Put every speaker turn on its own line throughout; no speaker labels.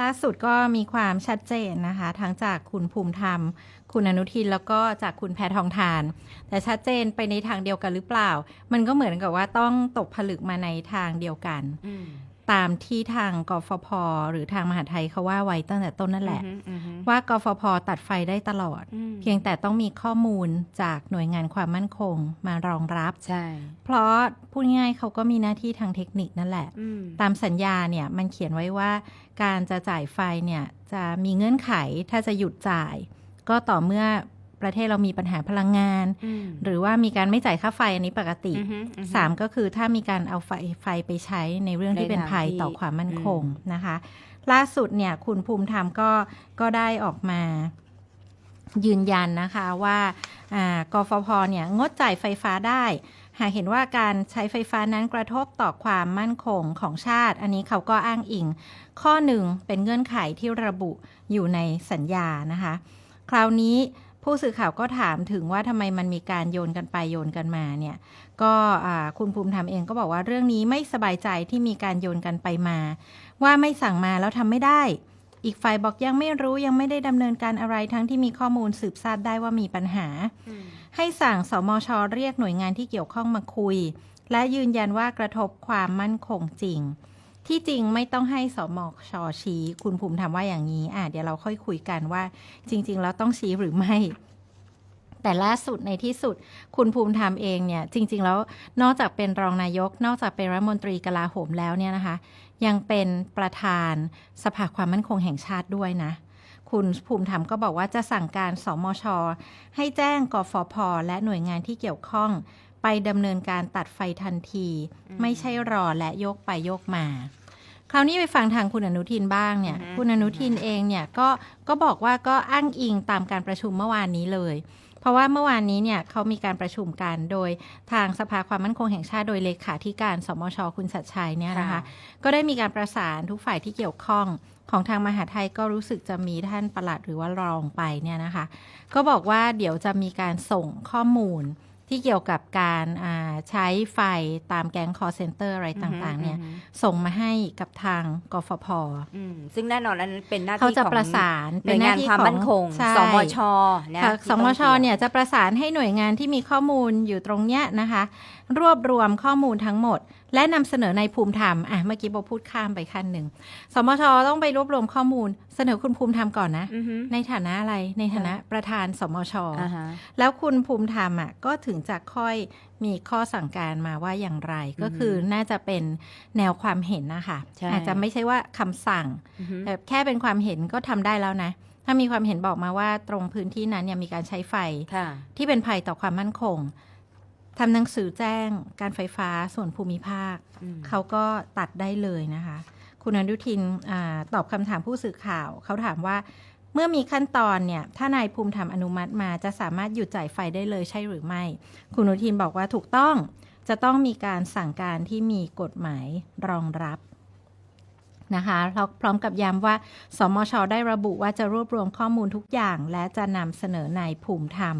ล่าสุดก็มีความชัดเจนนะคะ ทั้งจากคุณภูมิธรรม คุณอนุทินแล้วก็จากคุณแพทองทาน แต่ชัดเจนไปในทางเดียวกันหรือเปล่า มันก็เหมือนกับว่าต้องตกผลึกมาในทางเดียวกัน ตามที่ทางกฟผหรือทางมหาดไทยเขาว่าไว้ตั้งแต่ต้นนั่นแหละ
อืมอืมอืม
ว่ากฟผตัดไฟได้ตลอด
อืม
เพียงแต่ต้องมีข้อมูลจากหน่วยงานความมั่นคงมารองรับ
ใช่
เพราะพูดง่ายๆเขาก็มีหน้าที่ทางเทคนิคนั่นแหละ
อืม
ตามสัญญาเนี่ยมันเขียนไว้ว่าการจะจ่ายไฟเนี่ยจะมีเงื่อนไขถ้าจะหยุดจ่าย ก็ต่อเมื่อ ประเทศเรามีปัญหาพลังงาน
อืม
หรือว่ามีการไม่จ่ายค่าไฟอันนี้ปกติ
อือฮึอือฮึ
สามก็คือถ้ามีการเอาไฟไฟไปใช้ในเรื่องที่เป็นภัย
ในทางที่
ต่อความมั่นคง
อืม
นะคะ ล่าสุดเนี่ยคุณภูมิธรรมก็ก็ได้ออกมายืนยันนะคะว่าอ่ากฟผเนี่ยงดจ่ายไฟฟ้าได้ หากเห็นว่าการใช้ไฟฟ้านั้นกระทบต่อความมั่นคงของชาติ อันนี้เขาก็อ้างอิง ข้อหนึ่งเป็นเงื่อนไขที่ระบุอยู่ในสัญญานะคะ คราวนี้ ผู้สื่อข่าวก็ถามถึงว่าทำไมมันมีการโยนกันไปโยนกันมาเนี่ย ก็อ่าคุณภูมิธรรมเองก็บอกว่าเรื่องนี้ไม่สบายใจที่มีการโยนกันไปมา ว่าไม่สั่งมาแล้วทำไม่ได้ อีกฝ่ายบอกยังไม่รู้ยังไม่ได้ดำเนินการอะไรทั้งที่มีข้อมูลสืบทราบได้ว่ามีปัญหา
อืม
ให้สั่งสมชเรียกหน่วยงานที่เกี่ยวข้องมาคุย และยืนยันว่ากระทบความมั่นคงจริง ที่จริงไม่ต้องให้สมชอชี้ คุณภูมิธรรมว่าอย่างนี้ อะเดี๋ยวเราค่อยคุยกันว่า จริง ๆ แล้วต้องชี้หรือไม่ แต่ล่าสุดในที่สุด คุณภูมิธรรมเองเนี่ย จริง ๆ แล้วนอกจากเป็นรองนายก นอกจากเป็นรัฐมนตรีกลาโหมแล้วเนี่ยนะคะ ยังเป็นประธานสภาความมั่นคงแห่งชาติด้วยนะคุณภูมิธรรมก็บอกว่าจะสั่งการสมช ให้แจ้งกฟผและหน่วยงานที่เกี่ยวข้อง ไปดำเนินการตัดไฟทันที ไม่ใช่รอและโยกไปโยกมา คราวนี้ไปฟังทางคุณอนุทินบ้างเนี่ย
อือฮึ
คุณอนุทินเองเนี่ยก็ก็บอกว่าก็อ้างอิงตามการประชุมเมื่อวานนี้เลย เพราะว่าเมื่อวานนี้เนี่ยเขามีการประชุมกันโดยทางสภาความมั่นคงแห่งชาติโดยเลขาธิการสมชคุณชัดชัยเนี่ยนะคะ ก็ได้มีการประสานทุกฝ่ายที่เกี่ยวข้องของทางมหาไทยก็รู้สึกจะมีท่านประหลัดหรือว่ารองไปเนี่ยนะคะ ก็บอกว่าเดี๋ยวจะมีการส่งข้อมูล ที่เกี่ยวกับการอ่าใช้ไฟตามแก๊งคอร์เซนเตอร์อะไรต่างๆเนี่ย
อืม
ส่งมาให้กับทางกฟผ
อืมซึ่งแน่นอนอันนั้นเป็นหน้าที่
เขาจะ
ของ
ประสาน
หน่วยงาน
เป็
ความมั่นคง
ใช่
สมชนะ
ค่ะ
ที่
ส
ต้อง
มช
กี่ว
เนี่ยจะประสานให้หน่วยงานที่มีข้อมูลอยู่ตรงเนี้ยนะคะ รวบรวมข้อมูลทั้งหมด และนำเสนอในภูมิธรรมอะเมื่อกี้โบพูดข้ามไปขั้นหนึ่งสมชต้องไปรวบรวมข้อมูล เสนอคุณภูมิธรรมก่อนนะ
อือฮึ
ในฐานะอะไรในฐานะประธานสมช
อ่าฮะ
แล้วคุณภูมิธรรมอะก็ถึงจะค่อยมีข้อสั่งการมาว่าอย่างไรก็คือน่าจะเป็นแนวความเห็นนะคะ
ใช่
อาจจะไม่ใช่ว่าคำสั่ง
อือฮึ
แต่แค่เป็นความเห็นก็ทำได้แล้วนะถ้ามีความเห็นบอกมาว่าตรงพื้นที่นั้นเนี่ยมีการใช้ไฟ
ค่ะ
ที่เป็นภัยต่อความมั่นคง ทำหนังสือแจ้งการไฟฟ้าส่วนภูมิภาค
อืม
เขาก็ตัดได้เลยนะคะ คุณอนุทินอาตอบคำถามผู้สื่อข่าว เขาถามว่าเมื่อมีขั้นตอนเนี่ยถ้านายภูมิธรรมอนุมัติมาจะสามารถหยุดจ่ายไฟได้เลยใช่หรือไม่ คุณอนุทินบอกว่าถูกต้องจะต้องมีการสั่งการที่มีกฎหมายรองรับนะคะแล้วพร้อมกับย้ำว่า สมชได้ระบุว่าจะรวบรวมข้อมูลทุกอย่าง และจะนำเสนอนายภูมิธรรม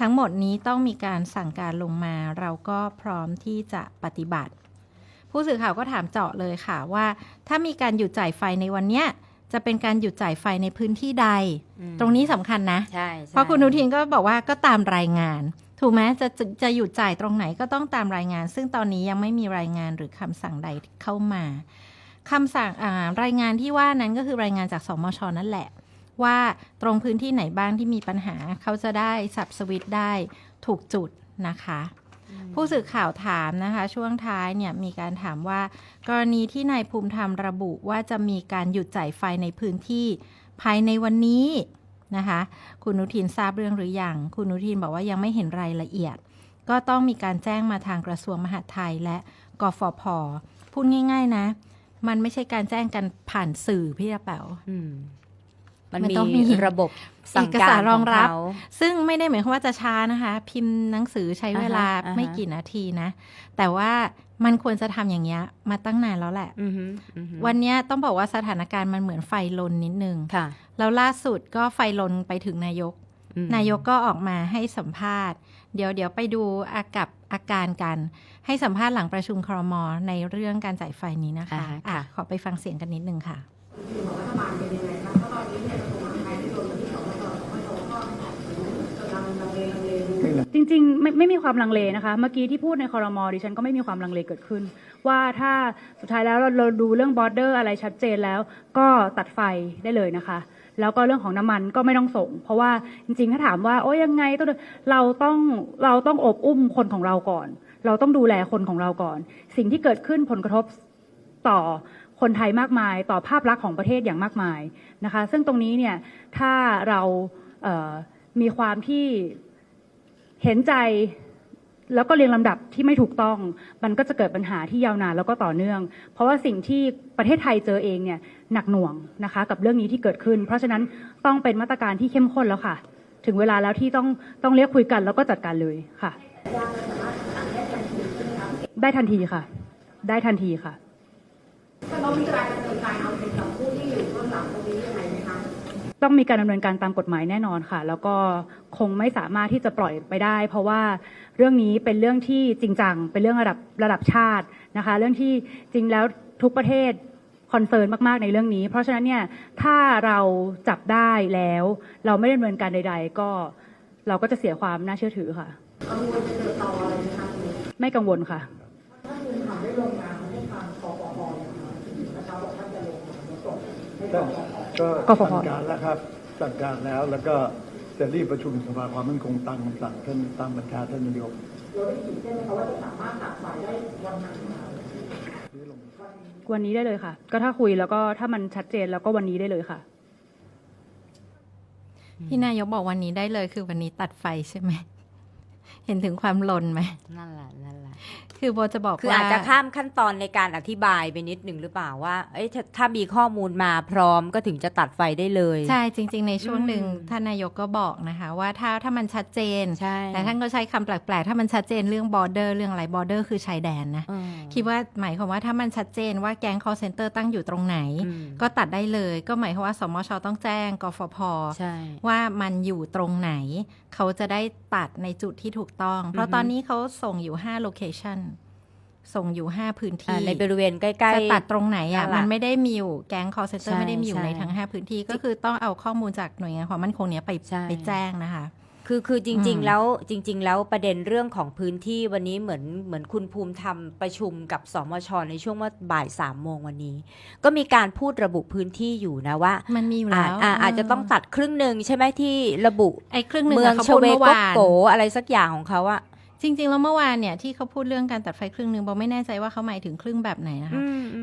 ทั้งหมดนี้ต้องมีการสั่งการลงมา เราก็พร้อมที่จะปฏิบัติ ผู้สื่อข่าวก็ถามเจาะเลยค่ะว่า ถ้ามีการหยุดจ่ายไฟในวันเนี้ยจะเป็นการหยุดจ่ายไฟในพื้นที่ใด
อืม
ตรงนี้สำคัญนะ
ใช่ใช่
เพราะคุณอนุทินก็บอกว่าก็ตามรายงาน ถูกไหมจะจะจะหยุดจ่ายตรงไหนก็ต้องตามรายงาน ซึ่งตอนนี้ยังไม่มีรายงานหรือคำสั่งใดเข้ามาคำสั่งอ่ารายงานที่ว่านั้นก็คือรายงานจากสมชนั่นแหละ ว่าตรงพื้นที่ไหนบ้างที่มีปัญหา เขาจะได้สับสวิตช์ได้ถูกจุดนะคะ ผู้สื่อข่าวถามนะคะ ช่วงท้ายเนี่ยมีการถามว่า กรณีที่นายภูมิธรรมระบุว่าจะมีการหยุดจ่ายไฟในพื้นที่ ภายในวันนี้นะคะ คุณอนุทินทราบเรื่องหรือยังคุณอนุทินบอกว่ายังไม่เห็นรายละเอียด ก็ต้องมีการแจ้งมาทางกระทรวงมหาดไทยและกฟผพูดง่าย ๆ นะ มันไม่ใช่การแจ้งกันผ่านสื่อพี่กระเป๋า
อื มมัน
มัน
มี
ต้องมี
ระบบสั่ง
เอก
กา
สารร
ข
ร
อ
องงรับ
เขา
ซึ่งไม่ได้หมายความว่าจะช้านะคะ พิมพ์หนังสือใช้เวลา
อ่าฮะอ่าฮะ
ไม่กี่นาทีนะ แต่ว่ามันควรจะทำอย่างเงี้ยมาตั้งนานแล้วแหละ
อือฮึอือฮึ
วันเนี้ยต้องบอกว่าสถานการณ์มันเหมือนไฟลนนิดนึง
ค่ะ
แล้วล่าสุดก็ไฟลนไปถึงนายก
อืม
นายกก็ออกมาให้สัมภาษณ์ เดี๋ยวเดี๋ยวไปดูอากับอาการกัน ให้สัมภาษณ์หลังประชุมครมในเรื่องการจ่ายไฟนี้นะคะ
อ่าฮะ
อะ
ค่ะ
ขอไปฟังเสียงกันนิดนึงค่ะ
บอกว่าบาลเป็นยังไง ริง
ๆ ไม่ไม่มีความลังเลนะคะ เมื่อกี้ที่พูดในคอรมอดิฉันก็ไม่มีความลังเลเกิดขึ้น ว่าถ้าสุดท้ายแล้วเราเราดูเรื่องบอร์เดอร์อะไรชัดเจนแล้ว ก็ตัดไฟได้เลยนะคะ แล้วก็เรื่องของน้ำมันก็ไม่ต้องส่ง เพราะว่าจริงๆ ถ้าถามว่าโอ้ยยังไงต้องเราต้องเราต้องอบอุ้มคนของเราก่อน เราต้องดูแลคนของเราก่อน สิ่งที่เกิดขึ้นผลกระทบต่อคนไทยมากมาย ต่อภาพลักษณ์ของประเทศอย่างมากมายนะคะ ซึ่งตรงนี้เนี่ยถ้าเรามีความที่ เห็นใจแล้วก็เรียงลำดับที่ไม่ถูกต้อง มันก็จะเกิดปัญหาที่ยาวนานแล้วก็ต่อเนื่อง เพราะว่าสิ่งที่ประเทศไทยเจอเองเนี่ยหนักหน่วงนะคะ กับเรื่องนี้ที่เกิดขึ้น เพราะฉะนั้นต้องเป็นมาตรการที่เข้มข้นแล้วค่ะ ถึงเวลาแล้วที่ต้องต้องเรียกคุยกันแล้วก็จัดการเลยค่ะ ได้ทันทีค่ะ ได้ทันทีค่ะ
ถ้าเรามีการดำเนินการเอาผิดกั
ต้องมีการดำเนินการตามกฎหมายแน่นอนค่ะ แล้วก็คงไม่สามารถที่จะปล่อยไปได้ เพราะว่าเรื่องนี้เป็นเรื่องที่จริงจังเป็นเรื่องระดับระดับชาตินะคะ เรื่องที่จริงแล้วทุกประเทศคอนเซิร์นมากๆในเรื่องนี้ เพราะฉะนั้นเนี่ยถ้าเราจับได้แล้ว เราไม่ดำเนินการใด ๆ ก็เราก็จะเสียความน่าเชื่อถือค่ะ
กังวลจะเกิดต่ออะไรไหมคะ
ไม่กังวลค่ะ
ถ้าคุณทำได้ลงนามให้ทางกปปนะคะบอกท่านจะลงนามส่งให้ก
ก็
ปป
ก็
กฟผ
สั่งการแล้วครับ สั่งการแล้วแล้วก็จะรีบประชุมสภาความมั่นคงตามคำสั่งท่านตามบัญชาท่านนายก
เราได้ขีดเส้นไหมคะว่าจะสามารถตัดไฟได้วันไหนคะ
วันนี้ได้เลยค่ะ ก็ถ้าคุยแล้วก็ถ้ามันชัดเจนแล้วก็วันนี้ได้เลยค่ะ
ที่นายกบอกวันนี้ได้เลยคือวันนี้ตัดไฟใช่ไหม เห็นถึงความลนไหม
นั่นแหละนั่นแหละ
คือโบจะบอก
คือ
ว่า
อาจจะข้ามขั้นตอนในการอธิบายไปนิดหนึ่งหรือเปล่าว่า เอ้ยถ้าถ้ามีข้อมูลมาพร้อมก็ถึงจะตัดไฟได้เลย
ใช่จริง ๆ ในช่วงหนึ่ง
อืม
ท่านนายกก็บอกนะคะ ว่าถ้าถ้ามันชัดเจน
ใช่
แต่ท่านก็ใช้คำแปลกๆ ถ้ามันชัดเจนเรื่องบอร์เดอร์เรื่องอะไรบอร์เดอร์คือชายแดนนะ
อืม
คิดว่าหมายความว่าถ้ามันชัดเจนว่าแก๊ง call center ตั้งอยู่ตรงไหน
อืม
ก็ตัดได้เลย ก็หมายความว่าสมชต้องแจ้งกฟผ
ใช่
ว่ามันอยู่ตรงไหน เขาจะได้ตัดในจุดที่ถูกต้อง เพราะ
อือฮึ
ตอนนี้เขาส่งอยู่5 location ส่งอยู่ 5 พื้น
อ่า
ที่
ในบริเวณใกล้ๆ
จะตัดตรงไหนอะ
นั่นแหละ
มันไม่ได้มีอยู่แก๊ง call center
ใช่
ไม่ได้มีอยู่ใน
ใช่
ทั้ง 5 พื้นที่ก็คือต้องเอาข้อมูลจากหน่วยงานความมั่นคงเนี้ยไป
ใช่
ไปแจ้งนะคะ
คือคือจริง
อืม
ๆแล้วจริง ๆ แล้วประเด็นเรื่องของพื้นที่วันนี้เหมือนเหมือนคุณภูมิธรรมประชุมกับสมชในช่วงว่าบ่ายสามโมงวันนี้ ก็มีการพูดระบุพื้นที่อยู่นะว่า
มันมีอยู่
อา
แล้ว
อ่าอาจจะต้องตัดครึ่งหนึ่งใช่ไหมที่ระบุ
ไอ้ครึ่งหนึ่ง
เมือง
อะเขา
ช
พูด
เว
เมื่อ
โก
วาน
โกอะไรสักอย่างของเขาอะ
จริง ๆ แล้วเมื่อวานเนี่ยที่เขาพูดเรื่องการตัดไฟครึ่งหนึ่งโบไม่แน่ใจว่าเขาหมายถึงครึ่งแบบไหนนะคะ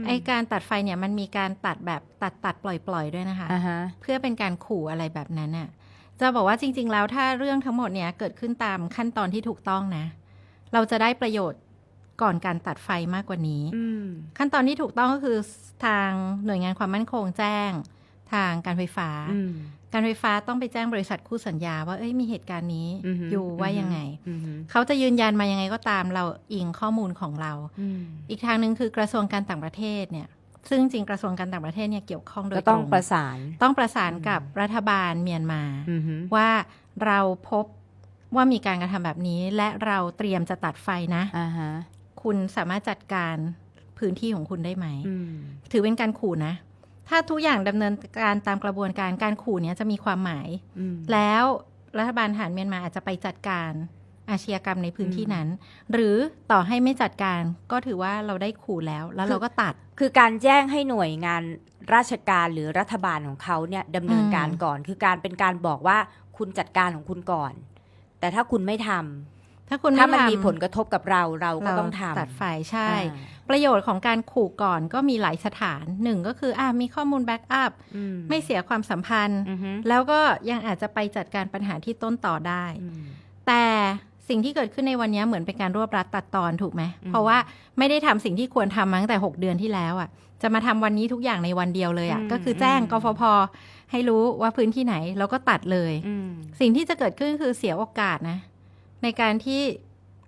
ไอการตัดไฟเนี่ยมันมีการตัดแบบตัดตัดปล่อยปล่อยๆด้วยนะคะ
อ่าฮะ
เพื่อเป็นการขู่อะไรแบบนั้นน่ะ จะบอกว่าจริง ๆ แล้วถ้าเรื่องทั้งหมดเนี่ยเกิดขึ้นตามขั้นตอนที่ถูกต้องนะ เราจะได้ประโยชน์ก่อนการตัดไฟมากกว่านี้
อืม
ขั้นตอนที่ถูกต้องก็คือทางหน่วยงานความมั่นคงแจ้ง ทางการไฟฟ้า
อืม
การไฟฟ้าต้องไปแจ้งบริษัทคู่สัญญา ว่าเอ้ยมีเหตุการณ์นี้
อือฮึ
อยู่ว่า
อือฮึ
ยังไง
อืม
เขาจะยืนยันมายังไงก็ตามเราอิงข้อมูลของเรา
อืม
อีกทางหนึ่งคือกระทรวงการต่างประเทศเนี่ย ซึ่งจริงกระทรวงการต่างประเทศเนี่ยเกี่ยวข้องโด
ก็
ย
ต้
ต
อง
รง
ประสาน
ต้องประสานกับรัฐบาลเมียนมา
อืม
ว่าเราพบว่ามีการกระทำแบบนี้ และเราเตรียมจะตัดไฟนะ
อ่าฮะ
คุณสามารถจัดการพื้นที่ของคุณได้ไหม
อืม
ถือเป็นการขู่นะ ถ้าทุกอย่างดำเนินการตามกระบวนการการขู่เนี้ยจะมีความหมาย
อืม
แล้วรัฐบาลทหารเมียนมาอาจจะไปจัดการ อาชญากรรมในพื้นที่นั้น หรือต่อให้ไม่จัดการก็ถือว่าเราได้ขู่แล้ว แล้วเราก็ตัด
คือการแจ้งให้หน่วยงานราชการหรือรัฐบาลของเขาเนี่ยดำเนินการ
อืม
ก่อน คือการเป็นการบอกว่าคุณจัดการของคุณก่อน แต่ถ้าคุณไม่ทำ
ถ้าคุณ
ถ้ามัน
ไทำ
มีผลกระทบกับเราเราก็
เรา
ต้องทำ
ตัดไฟใช่
อ่า
ประโยชน์ของการขู่ก่อนก็มีหลายสถานหนึ่งก็คืออ่ามีข้อมูลแบ็กอัพ
อืม
ไม่เสียความสัมพันธ์
อือฮึ
แล้วก็ยังอาจจะไปจัดการปัญหาที่ต้นต่อได้
อืม
แต่ สิ่งที่เกิดขึ้นในวันนี้เหมือนเป็นการรวบรัดตัดตอนถูกไหม
อืม
เพราะว่าไม่ได้ทำสิ่งที่ควรทำมาตั้งแต่ 6 เดือนที่แล้วอะ จะมาทำวันนี้ทุกอย่างในวันเดียวเลยอะ ก็คือแจ้งกฟพให้รู้ว่าพื้นที่ไหนแล้วก็ตัดเลย
อืม
สิ่งที่จะเกิดขึ้นคือเสียโอกาสนะ ในการที่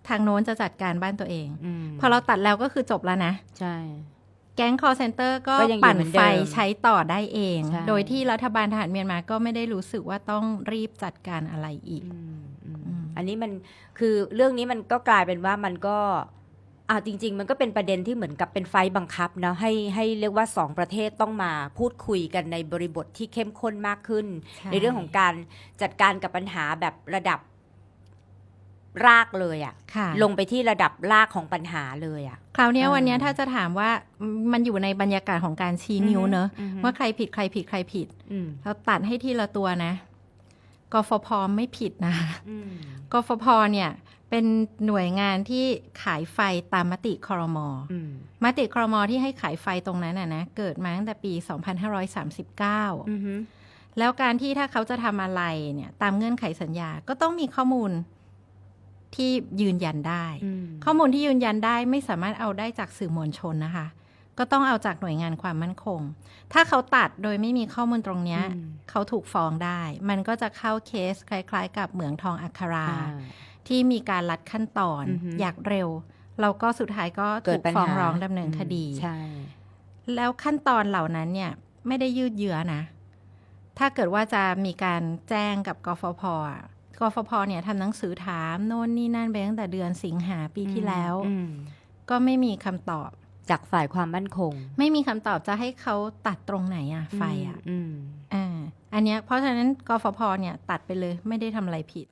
ทางโน้นจะจัดการบ้านตัวเอง
อืม
พอเราตัดแล้วก็คือจบแล้วนะ
ใช่
แก๊ง call center ก็
ก็ยังอยู่
ปั่น
เหมือนเดิ
ไฟ
ม
ใช้ต่อได้เอง
ใช่
โดยที่รัฐบาลทหารเมียนมาก็ไม่ได้รู้สึกว่าต้องรีบจัดการอะไรอีก
อืม อืม
อืม
อันนี้มันคือเรื่องนี้มันก็กลายเป็นว่ามันก็อ่าจริง ๆ มันก็เป็นประเด็นที่เหมือนกับเป็นไฟล์บังคับเนาะให้ให้เรียกว่าสองประเทศต้องมาพูดคุยกันในบริบทที่เข้มข้นมากขึ้น
ใช่
ในเรื่องของการจัดการกับปัญหาแบบระดับรากเลยอะ
ค่ะ
ลงไปที่ระดับรากของปัญหาเลยอะ
คราวเนี้ย
อ่า
วันเนี้ยถ้าจะถามว่ามันอยู่ในบรรยากาศของการชี้นิ้วเนอะ
อือฮึ
ว่าใครผิดใครผิดใครผิด
อืม
เราตัดให้ทีละตัวนะ กฟพไม่ผิดนะ
อืม
กฟพเนี่ยเป็นหน่วยงานที่ขายไฟตามมติคอรมอ
อืม
มติคอรมอที่ให้ขายไฟตรงนั้นน่ะนะเกิดมาตั้งแต่ปี 2539
อือฮึ
แล้วการที่ถ้าเขาจะทำอะไรเนี่ยตามเงื่อนไขสัญญาก็ต้องมีข้อมูลที่ยืนยันได้
อืม
ข้อมูลที่ยืนยันได้ไม่สามารถเอาได้จากสื่อมวลชนนะคะ ก็ต้องเอาจากหน่วยงานความมั่นคง ถ้าเขาตัดโดยไม่มีข้อมูลตรงเนี้ย
อืม
เขาถูกฟ้องได้ มันก็จะเข้าเคสคล้าย ๆ กับเหมืองทองอัครา
อ่า
ที่มีการลัดขั้นตอน
อือฮึ
อยากเร็ว เราก็สุดท้ายก็
เกิ
ถู
ด
ก
ปัญ
ฟ้อง
หา
ร้องดำเนินคดี
ใช่
แล้วขั้นตอนเหล่านั้นเนี่ยไม่ได้ยืดเยื้อนะ ถ้าเกิดว่าจะมีการแจ้งกับกฟพอะกฟพเนี่ยทำหนังสือถามโน่นนี่นั่นไปตั้งแต่เดือนสิงหาปีที่แล้ว
อืม
ก็ไม่มีคำตอบ
จากฝ่ายความมั่นคง
ไม่มีคำตอบจะให้เขาตัดตรงไหนอะไฟอะ
อืม
อ่าอันเนี้ยเพราะฉะนั้นกฟพเนี่ยตัดไปเลยไม่ได้ทำอะไรผิด